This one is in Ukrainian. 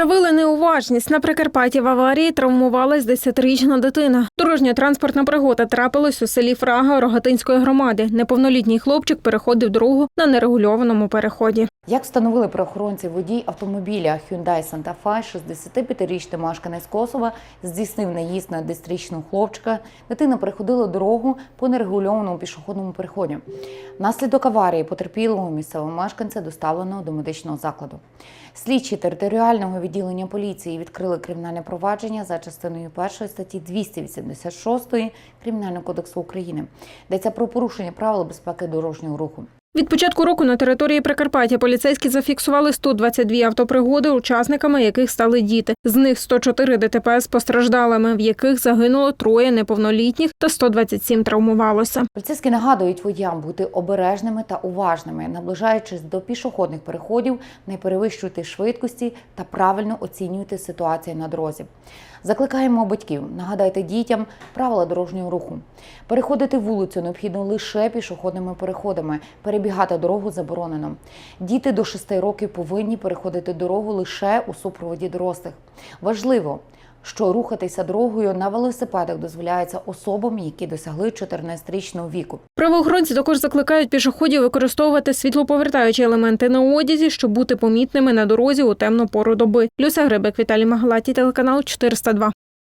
Проявили неуважність. На Прикарпатті в аварії травмувалась 10-річна дитина. Дорожня транспортна пригода трапилась у селі Фрага Рогатинської громади. Неповнолітній хлопчик переходив дорогу на нерегульованому переході. Як встановили правоохоронці, водій автомобіля Hyundai Santa Fe, 65-річний мешканець Косова, здійснив наїзд на 10-річного хлопчика. Дитина переходила дорогу по нерегульованому пішохідному переході. Внаслідок аварії потерпілого місцевого мешканця доставлено до медичного закладу. Слідчі територіального відділення поліції відкрили кримінальне провадження за частиною першої статті 286 Кримінального кодексу України. Йдеться про порушення правил безпеки дорожнього руху. Від початку року на території Прикарпаття поліцейські зафіксували 122 автопригоди, учасниками яких стали діти. З них 104 ДТП з постраждалими, в яких загинуло троє неповнолітніх та 127 травмувалося. Поліцейські нагадують водіям бути обережними та уважними, наближаючись до пішохідних переходів, не перевищуйте швидкості та правильно оцінюйте ситуацію на дорозі. Закликаємо батьків, нагадайте дітям правила дорожнього руху. Переходити вулицю необхідно лише пішохідними переходами. Перебігати дорогу заборонено. Діти до 6 років повинні переходити дорогу лише у супроводі дорослих. Важливо, що рухатися дорогою на велосипедах дозволяється особам, які досягли 14-річного віку. Правоохоронці також закликають пішоходів використовувати світлоповертаючі елементи на одязі, щоб бути помітними на дорозі у темну пору доби. Люся Грибик, Віталій Магалаті, телеканал 402.